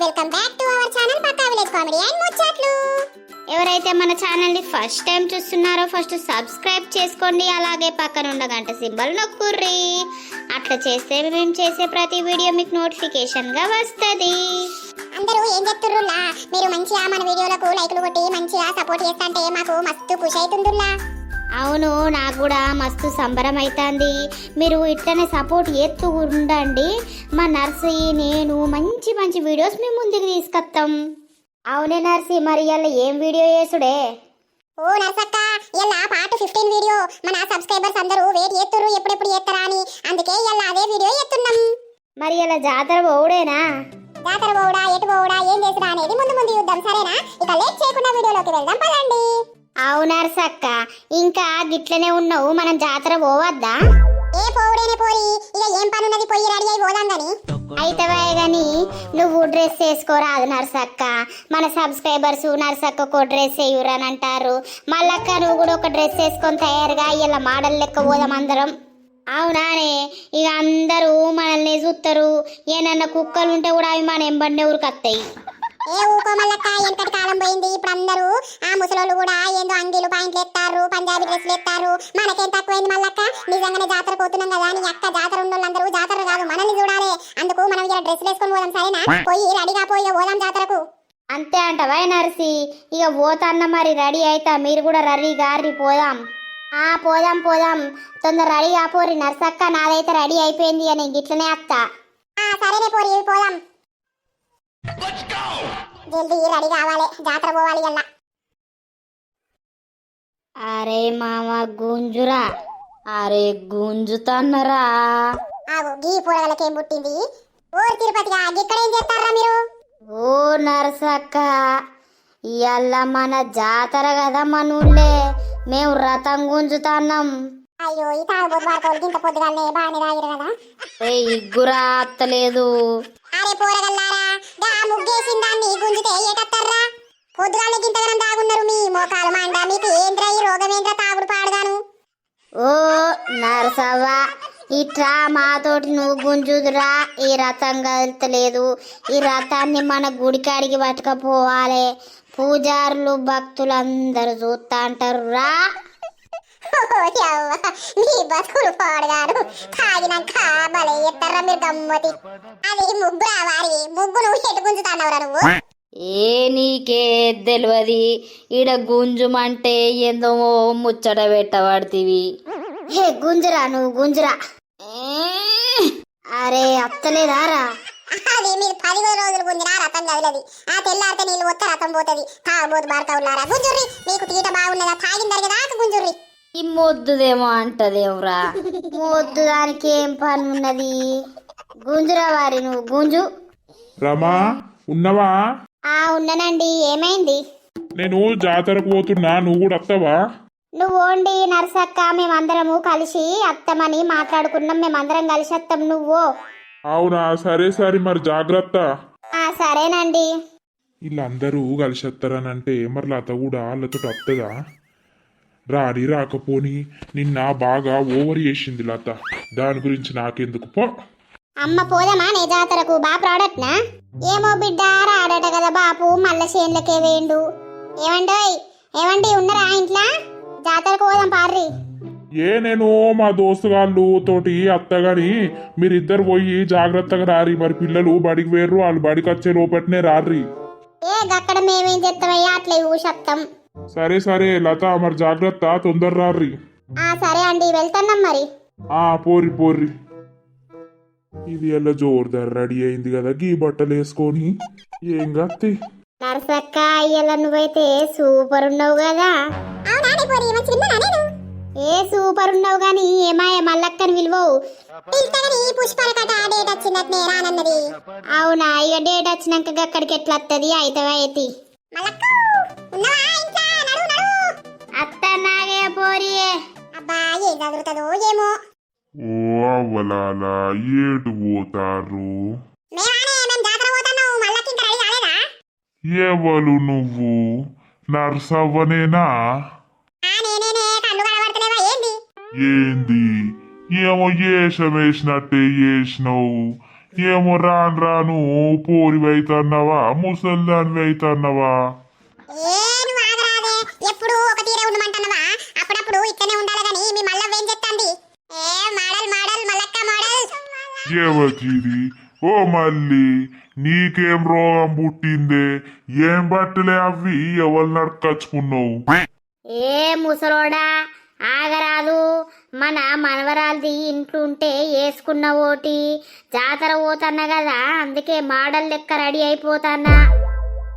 Welcome back to our channel Pakka village comedy and Muchchatlu. ఎవరైతే మన ఛానల్ని first time చూస్తున్నారో ఫస్ట్ సబ్స్క్రైబ్ చేసుకోండి. అలాగే పక్కన ఉన్న గంట సింబల్ నొక్కుర్రి. అట్లా చేస్తే మేము చేసే ప్రతి వీడియో మీకు నోటిఫికేషన్గా వస్తది. అందరూ ఏం చెప్తుర్రులా మీరు మంచిగా మన వీడియోలకు లైక్లు కొట్టి మంచిగా సపోర్ట్ చేస్తుంటే మాకు మస్తు ఖుషి అవుతుందిలా అవును నాకు కూడా మస్తు సంబరం అవుతుంది మీరు ఇట్లనే సపోర్ట్ చేస్తూ ఉండండి. మా నర్సి నేను మంచి మంచి వీడియోస్ మేము ముందుకు తీసుకొస్తాం అవునే నర్సి మరి ఇవాళ ఏం వీడియో చేసుడే? ఓ నర్సక్క ఇలా పార్ట్ ఫిఫ్టీన్ వీడియో మన సబ్స్క్రైబర్స్ అందరూ వెయిట్ చేస్తుర్రు ఎప్పుడెప్పుడు చేస్తారా అని. అందుకే ఇలా అదే వీడియో చేస్తున్నాం మరి ఇలా జాతర పోవుడేనా? జాతర పోవుడా ఎటు పోవుడా ఏం చేసుడా అనేది ముందు ముందు చూద్దాం సరేనా? ఇక లేట్ చేయకుండా వీడియోలోకి వెళ్దాం పదండి. అవునారు సక్క ఇంకా గిట్లనే ఉన్నావు మనం జాతర పోవద్దా? ఏ పోవుడేనే పోయి ఇక ఏం పని ఉన్నది పోయి రెడీ అయి పోదాం గాని. అయితే గాని నువ్వు డ్రెస్ వేసుకోరాదు నర్సక్క. మన సబ్స్క్రైబర్స్ నర్సక్కకు డ్రెస్ వేయురని అంటారు. మళ్ళక్క నువ్వు కూడా ఒక డ్రెస్ వేసుకొని తయారుగా ఇలా మోడల్ లెక్క పోదాం అందరం. అవునానే ఇక అందరూ మనల్ని చూస్తారు ఏనన్నా కుక్కలు ఉంటే కూడా అవి మన ఎంబడినే ఊరికొస్తాయి ఏ ఊకో మల్లక్క ఎంతటి కాలం పోయింది? ఇప్పుడు అందరూ ఆ ముసలోళ్ళు కూడా ఏందో అంగీలు పాయింట్లు ఎత్తారు పంజాబీ డ్రెస్లు ఎత్తారు. మనకేం తక్కువైంది మల్లక్క? నిజంగానే జాతర పోతున్నాం కదా నీ అక్క జాతర ఉన్న వాళ్ళందరూ జాతర కాదు మనల్ని చూడాలి. అందుకు మనం ఇలా డ్రెస్లు వేసుకొని పోదాం సరేనా? పోయి రెడీగా పోయి పోదాం జాతరకు. అంతే అంటవా నర్సి ఇక పోతాన్న మరి రెడీ అయితా మీరు కూడా రెడీ గారి పోదాం. ఆ పోదాం పోదాం. తొందర రెడీ కాపోరి నర్సక్క నాదైతే రెడీ అయిపోయింది అని గిట్లనే అత్త. సరేనే పోరి పోదాం. జల్దీ రెడీ కావాలి. జాతర పోవాలి అలా అరే మామ గుంజురా. అరే గుంజుతన్నరా. ఆగు గీ పూరగలకేం పుట్టింది? ఓ తిరుపతిగా ఇక్కడ ఏం చేస్తారా మీరు? ఓ నరసక్క ఇవాళ మన జాతర కదా మన ఊళ్ళే మేము రథం గుంజుతాన్నాం. అయ్యో ఈ తాగుబోతు వాడుకోవాలి ఇంత పొద్దుగానే బాగానే తాగిరు కదా. ఏ ఇగ్గురా అత్తలేదు. అరే పోరగల్లారా గా ముగ్గేసిన దాన్ని గుంజితే ఏటత్తారా పొద్దుగాలే గింతగనం తాగున్నారు మీ మోకాలు మాండ మీకు ఏంద్రా ఈ రోగమేంద్రా తాగుడు పాడుగాను. ఓ నరసవ్వ ఇట్రా మాతోటి నువ్వు గుంజుదురా ఈ రథం కదలతలేదు. ఈ రథాన్ని మన గుడికాడికి పట్టుకపోవాలి. పూజారులు భక్తులందరూ చూస్తా అంటారు రా బతుకులు పాడుగాను తాగినాక ఎత్తారా మీరు గమ్మతి అది ముగ్గురా వారి ముగ్గు నువ్వు ఎటు నువ్వు ఏ నీకే తెలియదు ఈడ గుంజుమంటే ఏందో ముచ్చట పెట్టబడితివి. హే గుంజురా నువ్వు గుంజురా. అరే అత్తలేదారా? అది మీరు పదివేల రోజులు గుంజినా రథం కదిలది. ఆ తెల్లారితే నీళ్ళు వస్తే రథం పోతుంది. తాగబోతు బారక ఉన్నారా? గుంజుర్రి మీకు తీట బాగున్నదా? తాగిన కదా గుంజుర్రి. ఈ మొద్దుదేమో అంటదేవురా. మొద్దు దానికి ఏం పని ఉన్నది? గుంజురా వారి నువ్వు గుంజు. రమా ఉన్నవా? ఆ ఉన్ననండి. ఏమైంది? నేను జాతరకు పోతున్నా నువ్వు కూడా వస్తావా? నువ్వు ఓండి నర్సక్క మేమందరము కలిసి అత్తమని మాట్లాడుకున్నాం. మేమందరం కలిసి వస్తాం నువ్వు అవునా? సరే సరే మరి జాగ్రత్త. ఆ సరేనండి. వీళ్ళందరూ కలిసి వస్తారనంటే మరి లత కూడా వాళ్ళతో వస్తుందా రాని రాకపోని నిన్న బాగా ఓవర్ చేసింది లత. దాని గురించి నాకెందుకు పో? అమ్మ పోదామా నే జాతరకు? బా ప్రోడక్ట్ నా ఏమో బిడ్డ రాడట కదా బాపు మల్ల చేన్లకే వేండు. ఏమండోయ్ ఏమండి ఉన్నారా ఇంట్లో? జాతరకు పోదాం పార్రి. ఏ నేను మా దోస్తుగాళ్ళు తోటి అత్తగాని మీరిద్దరు పోయి జాగ్రత్తగా రారి. మరి పిల్లలు బడికి వేర్రు వాళ్ళు బడికి వచ్చే లోపట్నే రారి ఏ గక్కడ మేమేం చెప్తామయ్యా అట్లే ఊసత్తాం. సరే సరే లత మరి జాగ్రత్త తొందర రారి ఆ సరే అండి వెళ్తున్నాం మరి. ఆ పోరి పోర్రి. ఇది ఎలా జోర్దార్ రెడీ అయింది కదా గీ బట్టలు వేసుకొని. ఏం గత్తి? నరసక్క అయ్యల నువ్వైతే సూపర్ ఉన్నావు కదా. ఏ సూపర్ ఉన్నావు గాని ఏమాయ మల్లక్కని విలువవు. అవునా ఇక డేట్ వచ్చినాక అక్కడికి ఎట్లా వస్తుంది అయితవా ఎత్తి అత్త పోరియే. అబ్బా ఏం చదువుతుందో ఏమో. ఓ ఏటు పోతారు. ఎవలు నువ్వు? నర్సవ్వనేనా? ఏంది? ఏమో ఏషం వేసినట్టే వేసినావు ఏమో రాను రాను పోరి అవుతున్నావా అవుతున్నావా ఏ నువ్వు ఆగరాదే ఎప్పుడు ఒక తీరే ఉండమంటున్నావా అప్పుడప్పుడు ఇక్కడనే ఉండాలి గాని మీ మల్లవ్వ ఏం చెప్తాంది ఏ మోడల్ మోడల్ మల్లక్క మోడల్ ఎవరిది ఓ మళ్ళీ నీకేం రోగం పుట్టిందే? ఏం బట్టలే అవి ఎవరు నడకచ్చుకున్నావు? ఏ ముసలోడా ఆగరాదు. మన మనవరాలది ఇంట్లో ఉంటే వేసుకున్న ఓటి. జాతర పోతన్నా కదా అందుకే మోడల్ లెక్క రెడీ అయిపోతాన్నా.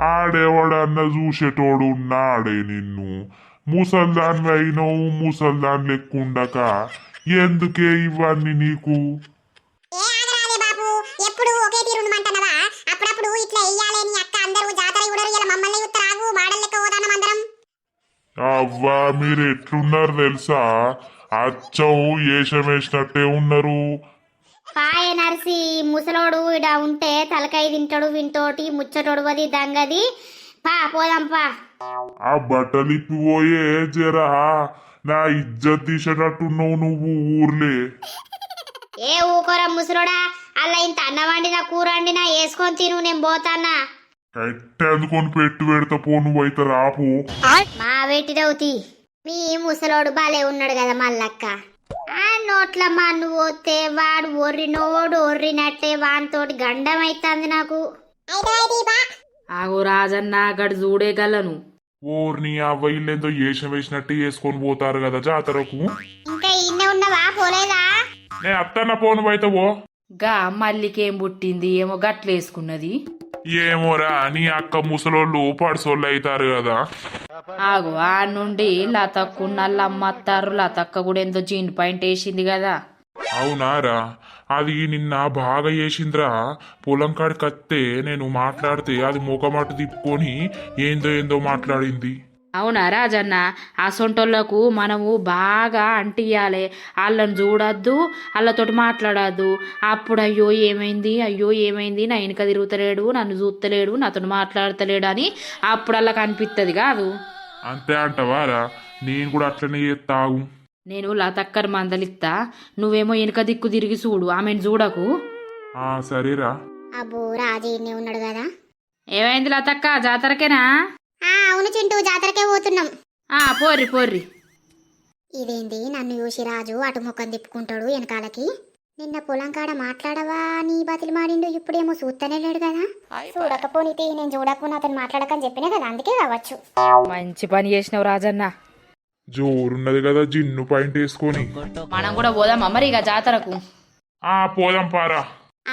ఆడేవాడన్న చూసేటోడు ఉన్నాడే నిన్ను. ముసల్దాన్ని అయినవు ముసల్దాన్ లెక్కుండక. ఎందుకే ఇవన్నీ నీకు? అవ్వా మీరు ఎట్లున్నారు తెలుసా? అచ్చం ఏషం వేసినట్టే ఉన్నారు. పాయ నర్సి ముసలోడు ఇడ ఉంటే తలకాయ తింటాడు వింటోటి ముచ్చటోడు వది దంగది పా పోదాంపా ఆ బట్టలు ఇప్పిపోయే జరా నా ఇజ్జత్ తీసేటట్టున్నావు నువ్వు ఊర్లే. ఏ ఊకోరా ముసలోడా అలా ఇంత అన్నం వండినా కూర వండినా వేసుకొని తిను నేను పోతానా కట్టెందుకొని పెట్టి పెడతా? పో నువ్వైతే రాపు మా వెట్టిదవుతి మీ ముసలోడు బాలే ఉన్నాడు కదా మల్లక్క. ఆ నోట్ల మన్ను పోతే వాడు ఒర్రినోడు ఒర్రినట్టే వానితోటి గండం అవుతుంది నాకు. ఆగో రాజన్న గడు చూడేగలను ఓర్ని ఆ వైలేదో ఏషం వేసినట్టు వేసుకొని పోతారు కదా జాతరకు. ఇంకా ఇన్నే ఉన్నవా? పోలేదా? నే అత్తన్న పోను అయితే ఓ గా మల్లికేం పుట్టింది? ఏమో గట్లేసుకున్నది. ఏమోరా నీ అక్క ముసలోళ్ళు పడిసోళ్ళు అవుతారు కదా. ఆగో ఆ నుండి లతక్కు నల్లమ్మత్తారు లతక్క కూడా ఎంతో జీన్ పాయింట్ వేసింది కదా. అవునారా అది నిన్న బాగా చేసిందిరా. పొలం కాడికి వస్తే నేను మాట్లాడితే అది మూకమాటు తిప్పుకొని ఏందో ఏందో మాట్లాడింది. అవునా రాజన్న? ఆ సొంటోళ్ళకు మనము బాగా అంటియాలి వాళ్ళని చూడొద్దు వాళ్ళతోటి మాట్లాడద్దు. అప్పుడు అయ్యో ఏమైంది? అయ్యో ఏమైంది? నా వెనక తిరుగుతలేడు నన్ను చూస్తలేడు నాతో మాట్లాడతలేడు అని అప్పుడు వాళ్ళకి అనిపిస్తుంది కాదు. అంతే అంటవారా నేను కూడా అట్లనే తాగు నేను లతక్కర్ మందలిత్తా. నువ్వేమో వెనక దిక్కు తిరిగి చూడు ఆమెను చూడకు. ఆ సరేరా. అబ్బో రాజు ఇన్నే ఉన్నాడు కదా. ఏమైంది లతక్క? జాతరకేనా? అవును చింటూ జాతరకే పోతున్నాం. ఆ పోర్రి పోర్రి. ఇదేంది? నన్ను చూసి రాజు అటు ముఖం తిప్పుకుంటాడు వెనకాలకి. నిన్న పొలం కాడ మాట్లాడవా నీ బతిలి మాడిండు? ఇప్పుడేమో చూస్తూనే లేడు కదా చూడకపోనితే నేను చూడకుండా అతను మాట్లాడకని చెప్పినా కదా అందుకే కావచ్చు. మంచి పని చేసినావు రాజన్న. జోరున్నది కదా జిన్ను పాయింట్ వేసుకొని. మనం కూడా పోదామా మరి ఇక జాతరకు? ఆ పోదాం పారా.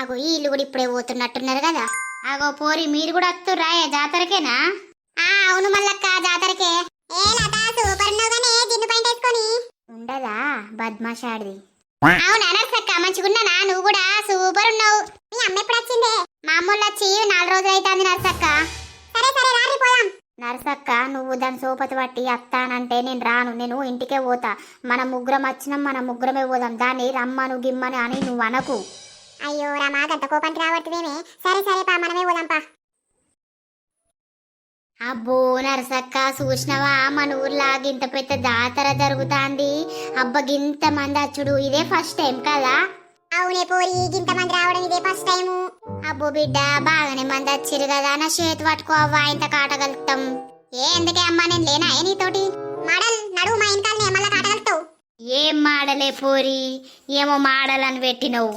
ఆగో ఈ ఇల్లు కూడా ఇప్పుడే పోతున్నట్టున్నారు కదా. అగో పోరి మీరు కూడా వస్తుర్రా ఏ జాతరకేనా? ఉండదా బద్మాషాడిది అవునా మంచిగున్నానా? నువ్వు కూడా సూపర్ ఉన్నావు. మీ అమ్మ ఎప్పుడు వచ్చిందే మా అమ్మోళ్ళు వచ్చి నాలుగు రోజులు అవుతుంది నర్సక్క. సరే సరే పోదాం. నర్సక్క నువ్వు దాని సోపతి పట్టి అత్తానంటే నేను రాను. నేను ఇంటికే పోతా. మన ముగ్గురం వచ్చినాం మన ముగ్గురమే పోదాం. దాన్ని రమ్మను గిమ్మని అని నువ్వు అనకు. అయ్యో రామా గంట కోపానికి రావట్లేమే సరే సరే పా మనమే పోదాం పా. అబ్బో నరసక్క చూసినవా? మన ఊర్లా గింత పెద్ద జాతర జరుగుతాంది. అబ్బ గింత మంది అచ్చుడు ఇదే ఫస్ట్ టైం కదా? అవునే పోరి గింత మంది రావడం ఇదే ఫస్ట్ టైము అబ్బో బిడ్డ బాగానే మంది వచ్చిరు కదా. నా చేతి పట్టుకో అవ్వా ఇంత కాటగలుగుతాం. ఏ ఎందుకే అమ్మా నేను లేనా ఏ నీతోటి? మోడల్ నడువు మా ఇంకాల్ని మళ్ళా కాటగలుగుతావు. ఏం మాడలే పోరి ఏమో మాడలని పెట్టినవు.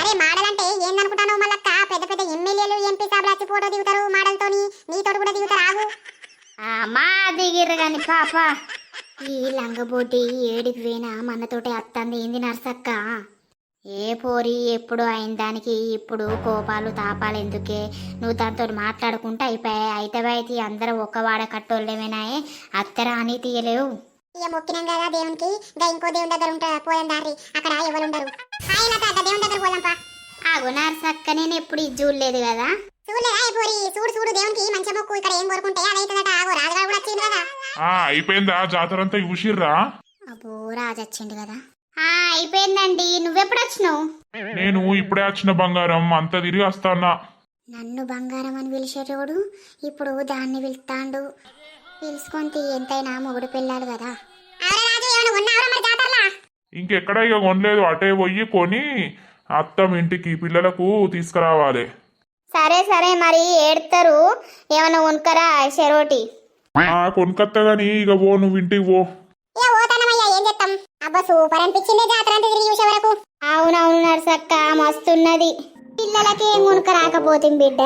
అరే మోడల్ అంటే ఏందనుకుంటావు మళ్ళక్క పెద్ద పెద్ద ఎమ్మెల్యేలు ఎంపీ సాబులు వచ్చి ఫోటో దిగుతారు మోడల్తోని. నీతోటి కూడా దిగుతారు ఆగు. ఆ, మా దిగిర్రు గాని పాప. ఈ లంగబోటి ఏడికి పోయినా మనతోటి అత్తంది ఏంది నర్సక్క? ఏ పోరి ఎప్పుడు అయిన దానికి ఇప్పుడు కోపాలు తాపాలు ఎందుకే? నువ్వు దాంతో మాట్లాడుకుంటా అయిపోయాయి. అయితే అయితే అందరూ ఒక్క వాడ కట్టోళ్ళేమేనాయే అత్తరా అని తీయలేవు. ఇక మొక్కినాం కదా దేవునికి. ఇంకా ఇంకో దేవుని దగ్గర ఉంటా పోదాం దారి. అక్కడ ఎవరు ఉండరు హాయ్ లత గా దేవుని దగ్గర పోదాం పా ఆగు నర్సక్క నేను ఎప్పుడు ఇది చూడలేదు కదా. చూడలేదా పోరి చూడు చూడు దేవునికి మంచి మొక్కు ఇక్కడ ఏం కోరుకుంటే అదైతుందట ఆగో రాజుగారు కూడా వచ్చింది కదా. ఆ అయిపోయిందా? జాతర అంతా చూసిర్రా? అబ్బో రాజు వచ్చిండు కదా. ఆ, అయిపోయిందండి. నువ్వెప్పుడు వచ్చినావు? నేను ఇప్పుడే వచ్చిన బంగారం అంతా తిరిగి వస్తానా నన్ను బంగారం అని పిలిచేటోడు ఇప్పుడు దాన్ని పిలుస్తాండు. పిలుచుకొని ఎంతైనా మొగుడు పిల్లాడు కదా. ఇంకెక్కడ ఇక కొనలేదు అటే పోయి కొని అత్తం ఇంటికి పిల్లలకు తీసుకురావాలి. సరే సరే మరి ఏడతారు ఏమన్నా ఉనకరా చెరోటి కొనుకత్త గాని ఇక పో నువ్వు ఇంటికి పో. అబ్బా సూపర్ అనిపించింది జాతర అంతా తిరిగి చూసే వరకు. అవునవును నర్సక్క మస్తున్నది. పిల్లలకి ఏం ఉనక రాకపోతుంది బిడ్డ?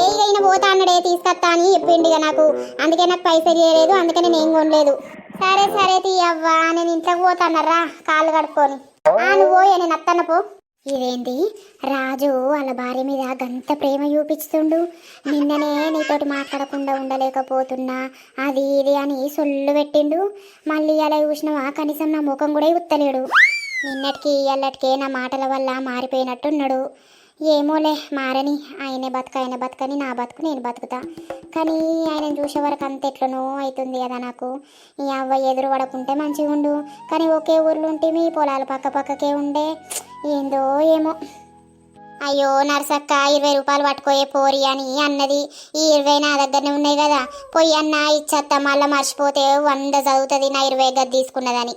ఏ అయినా పోతా అన్నడే తీసుకొస్తా అని చెప్పిండు ఇక నాకు. అందుకే నాకు పైసలు చేయలేదు అందుకే నేను ఏం కొనలేదు. సరే సరే తీయవ్వా నేను ఇంట్లోకి పోతానరా కాళ్ళు కడుక్కొని. ఆ నువ్వు నేను అత్తన్న పో. ఇదేంటి? రాజు వాళ్ళ భార్య మీద గంత ప్రేమ చూపిస్తుండు. నిన్ననే నీతోటి మాట్లాడకుండా ఉండలేకపోతున్నా. అది ఇది అని సొల్లు పెట్టిండు. మళ్ళీ అలా చూసినవా? కనీసం నా ముఖం కూడా ఉత్తలేడు నిన్నటికి ఇయ్యాలటికే నా మాటల వల్ల మారిపోయినట్టున్నాడు. ఏమోలే మారని. ఆయనే బతుక ఆయన బతుకని నా బతుకు నేను బతుకుతా. కానీ ఆయన చూసే వరకు అంత ఎట్లనో అవుతుంది కదా నాకు. ఈ అవ్వ ఎదురు పడకుంటే మంచిగా ఉండు. కానీ ఒకే ఊర్లో ఉంటే మీ పొలాలు పక్క పక్కకే ఉండే. ఏందో ఏమో. అయ్యో నర్సక్క ఇరవై రూపాయలు పట్టుకోయే పోరి అని అన్నది. ఈ ఇరవై నా దగ్గరనే ఉన్నాయి కదా. పొయ్యి అన్న ఇచ్చత్త మళ్ళీ మర్చిపోతే వంద చదువుతుంది నా ఇరవై గది తీసుకున్నదని.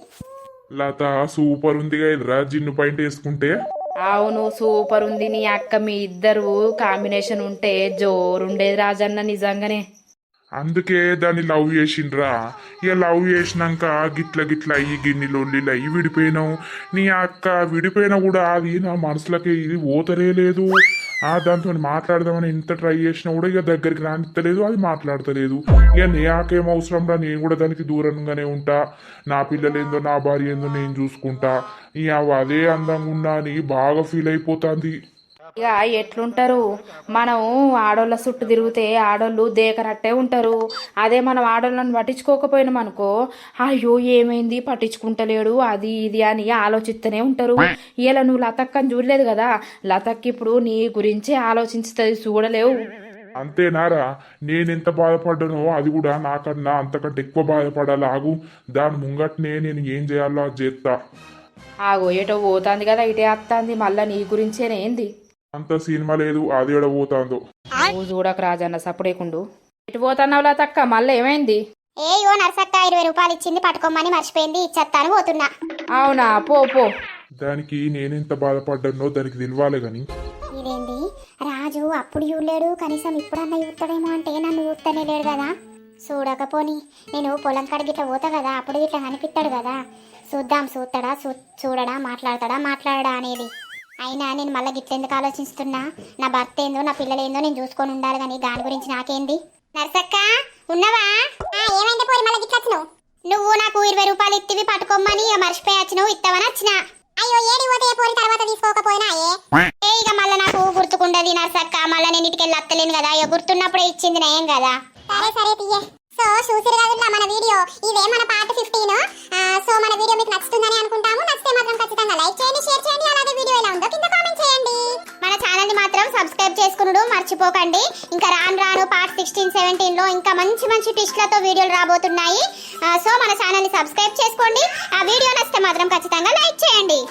లత సూపర్ ఉంది కదా జిన్ను పాయింట్ వేసుకుంటే. అవును సూపర్ ఉంది నీ అక్క మీ ఇద్దరు కాంబినేషన్ ఉంటే జోరుండేది రాజన్న నిజంగానే. అందుకే దాన్ని లవ్ చేసిండ్రా. ఇక లవ్ చేసినాక గిట్ల గిట్ల అయ్యి గిన్ని లొల్లిలు అయ్యి విడిపోయినావు. నీ అక్క విడిపోయినా కూడా అది నా మనసులకి ఇది ఓతరే లేదు. దాంతో మాట్లాడదామని ఎంత ట్రై చేసినా కూడా ఇక దగ్గరికి రానిత్తలేదు అది మాట్లాడతలేదు. ఇక నీ అవసరం రా నేను కూడా దానికి దూరంగానే ఉంటా. నా పిల్లలు ఏందో నా భార్య ఏందో నేను చూసుకుంటా. ఇక అదే అందంగా ఉన్నా అని బాగా ఫీల్ అయిపోతుంది. ఇక ఎట్లుంటారు? మనం ఆడోళ్ళ చుట్టూ తిరిగితే ఆడోళ్ళు దేకనట్టే ఉంటారు. అదే మనం ఆడోళ్ళని పట్టించుకోకపోయినాం అనుకో అయ్యో ఏమైంది? పట్టించుకుంటలేడు అది ఇది అని ఆలోచిస్తూనే ఉంటారు. ఇలా నువ్వు లతక్కని చూడలేదు కదా? లతక్ ఇప్పుడు నీ గురించే ఆలోచిస్తుంది చూడలేవు. అంతేనారా నేనెంత బాధపడ్డానో అది కూడా నాకన్నా అంతకంటే ఎక్కువ బాధపడాలాగు దాని ముంగట్నే నేను ఏం చేయాలో అది చేస్తా ఆగో ఏటో పోతాంది కదా ఇటే వస్తాంది మళ్ళా నీ గురించేనేంది? అంత సినిమా లేదు అది ఎడ పోతాందో. నువ్వు చూడక రాజన్న సపడేకుండు ఇటు పోతున్నావు లతక్క మళ్ళీ ఏమైంది? ఏ యో నర్సక్క ఇరవై రూపాయలు ఇచ్చింది పట్టుకోమని మర్చిపోయింది ఇచ్చేస్తాను పోతున్నా. అవునా? పో పో. దానికి నేనెంత బాధపడ్డానో దానికి తెలియాలి గాని. ఇదేంటి రాజు అప్పుడు చూడలేడు కనీసం ఇప్పుడన్నా చూస్తాడేమో అంటే నన్ను చూస్తూనే లేడు కదా. చూడకపోని నేను పొలం కాడికి ఇట్లా పోతా కదా అప్పుడు ఇట్లా కనిపిస్తాడు కదా. చూద్దాం చూస్తాడా చూ చూడడా మాట్లాడతాడా మాట్లాడడా అనేది. అయినా నేను మళ్ళీ గిట్లెందుకు ఆలోచిస్తున్నా? నా భర్త ఏందో నా పిల్లలు ఏందో నేను చూసుకొని ఉండాలి కానీ దాని గురించి నాకేంది? నర్సక్క ఉన్నవా? ఏమైంది పోయి మళ్ళీ గిట్ల నువ్వు నాకు ఇరవై రూపాయలు ఇత్తివి పట్టుకోమని ఇక మర్చిపోయి వచ్చినావు ఇస్తావని వచ్చిన. అయ్యో ఏడి పోతే ఏ పోరి తర్వాత తీసుకోకపోయినా ఏ? ఇక మళ్ళీ నాకు గుర్తుకుండది నర్సక్క మళ్ళీ నేను ఇటుకెళ్ళి అత్తలేను కదా. అయ్యో గుర్తున్నప్పుడే ఇచ్చింది నయం కదా. సరే సరే సో చూసిరు కదా మన వీడియో? ఇదే మన పార్ట్ ఫిఫ్టీన్? ఇంకా మంచి మంచి టిస్ట్లతో వీడియోలు రాబోతున్నాయి. సో మన ఛానల్ని సబ్స్క్రైబ్ చేసుకోండి. ఆ వీడియో నచ్చితే మాత్రం ఖచ్చితంగా లైక్ చేయండి.